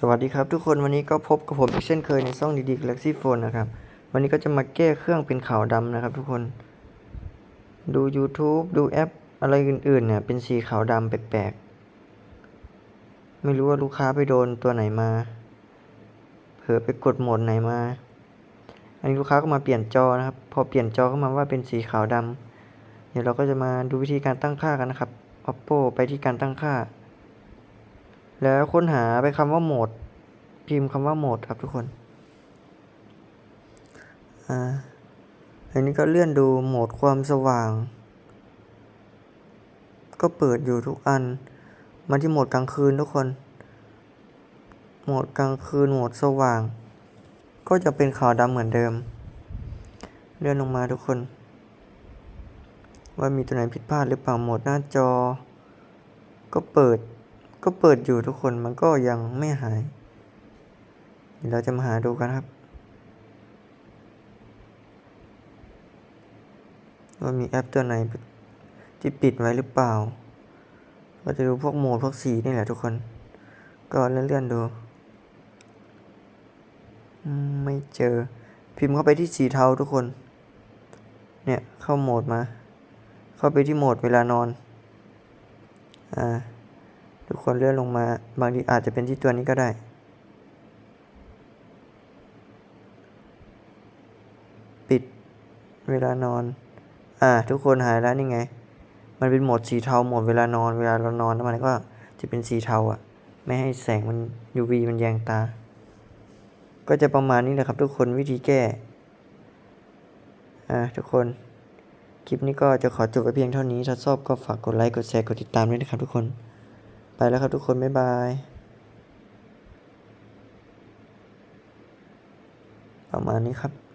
สวัสดีครับทุกคนวันนี้ก็พบกับผมอีกเช่นเคยในช่องดีๆ Galaxy Phone นะครับ วันนี้ก็จะมาแก้เครื่องเป็นขาวดำนะครับทุกคน ดู YouTube ดูแอปอะไรอื่นๆเนี่ยเป็นสีขาวดำแปลกๆ ไม่รู้ว่าลูกค้าไปโดนตัวไหนมา เผลอไปกดโหมดไหนมา อันนี้ลูกค้าก็มาเปลี่ยนจอนะครับ พอเปลี่ยนจอเข้ามาว่าเป็นสีขาวดำเดี๋ยวเราก็จะมาดูวิธีการตั้งค่ากันนะครับ Oppo ไปที่การตั้งค่า แล้วค้นหาไปคำว่าโหมด พิมพ์คำว่าโหมดครับทุกคน อ่า อันนี้ก็เลื่อนดูโหมดความสว่าง ก็เปิดอยู่ทุกอัน มาที่โหมดกลางคืนทุกคน โหมดกลางคืนโหมดสว่าง ก็จะเป็นขาวดำเหมือนเดิม เลื่อนลงมาทุกคน ว่ามีตัวไหนผิดพลาดหรือเปล่าโหมดหน้าจอ ก็เปิด ก็เปิดอยู่ทุกคนมันก็ยังไม่หายเดี๋ยวเราจะมาหาดูกันครับว่ามีแอปตัวไหนที่ปิดไว้หรือเปล่า ก็จะดูพวกโหมดพวกสีนี่แหละทุกคน ก็เลื่อนๆดูอืมไม่เจอ พิมพ์เข้าไปที่สีเทาทุกคน เนี่ยเข้าโหมดมา เข้าไปที่โหมดเวลานอน อ่า ทุกคนเลื่อนลงมา บางทีอาจจะเป็นที่ตัวนี้ก็ได้ ปิดเวลานอน อ่า ทุกคนหายแล้วนี่ไง มันเป็นโหมดสีเทาโหมดเวลานอน เวลาเรานอนแล้วมันก็จะเป็นสีเทาอะ ไม่ให้แสงมัน UV มันแยงตา ก็จะประมาณนี้แหละครับทุกคนวิธีแก้ อ่า ทุกคนคลิปนี้ก็จะขอจบไว้เพียงเท่านี้ ถ้าชอบก็ฝากกดไลค์ กดแชร์ กดติดตามด้วยนะครับทุกคน ไปแล้วครับทุกคน บ๊ายบายประมาณนี้ครับ